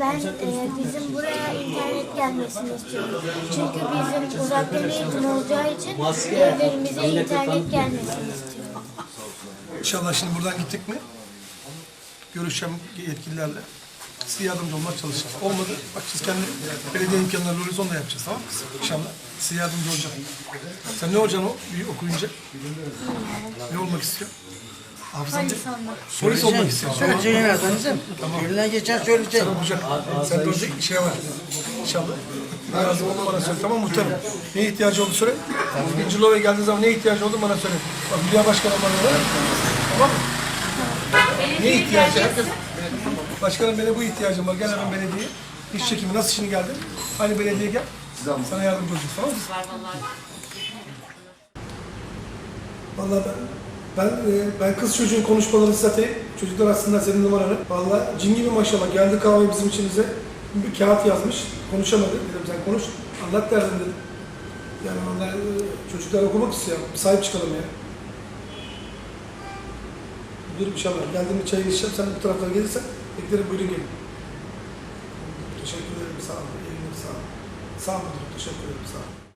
Ben e, bizim buraya internet gelmesini istiyorum. Çünkü bizim uzaktan eğitim olacağı için evlerimize internet gelmesini istiyorum. İnşallah şimdi buradan gittik mi görüşeceğim yetkililerle. Size yardımcı olmak çalışacağız. Olmadı bak siz kendi belediye imkanlarıyla horizonda yapacağız tamam mı? İnşallah size yardımcı olacağım. Sen ne olacaksın o büyük okuyunca? Ne olmak istiyor? Hafızan Polis olmak. Polis olmak istiyor. Tamam. Elinden geçen söyleyecek. Sen olacak. Sen de olacak bir şey var. İnşallah. Lazım oldu bana söyle. Tamam muhtarım? Ne ihtiyacı oldu söyle. Bir Cilova'ya geldiği zaman ne ihtiyacı oldu bana söyle. Bak Hülya Başkanım bana da. Tamam mı? Ne ihtiyacı? Herkes... Başkanım benim bu ihtiyacım var. Gel hemen belediyeye. İş çekimi nasıl şimdi geldin? Aynı belediyeye gel. Sana yardımcı olacağız tamam mı? Vallahi ben ben, e, ben kız çocuğun konuşmalarını satayım. Çocuklar aslında senin numaranı. Vallahi cin gibi maşallah. Geldi kahve bizim içimize. Bir kağıt yazmış. Konuşamadı. Dedim sen konuş. Anlat derdim dedim. Yani vallahi e, çocuklar okumak istiyor. Bir sahip çıkalım ya. Dur inşallah. Geldiğimde çayını içeceğim. Sen bu taraflara gelirsen beklerim buyurun gelin. Teşekkür ederim. Sağ olun. Elinize sağ olun. Sağ olun. Teşekkür ederim. Sağ olun.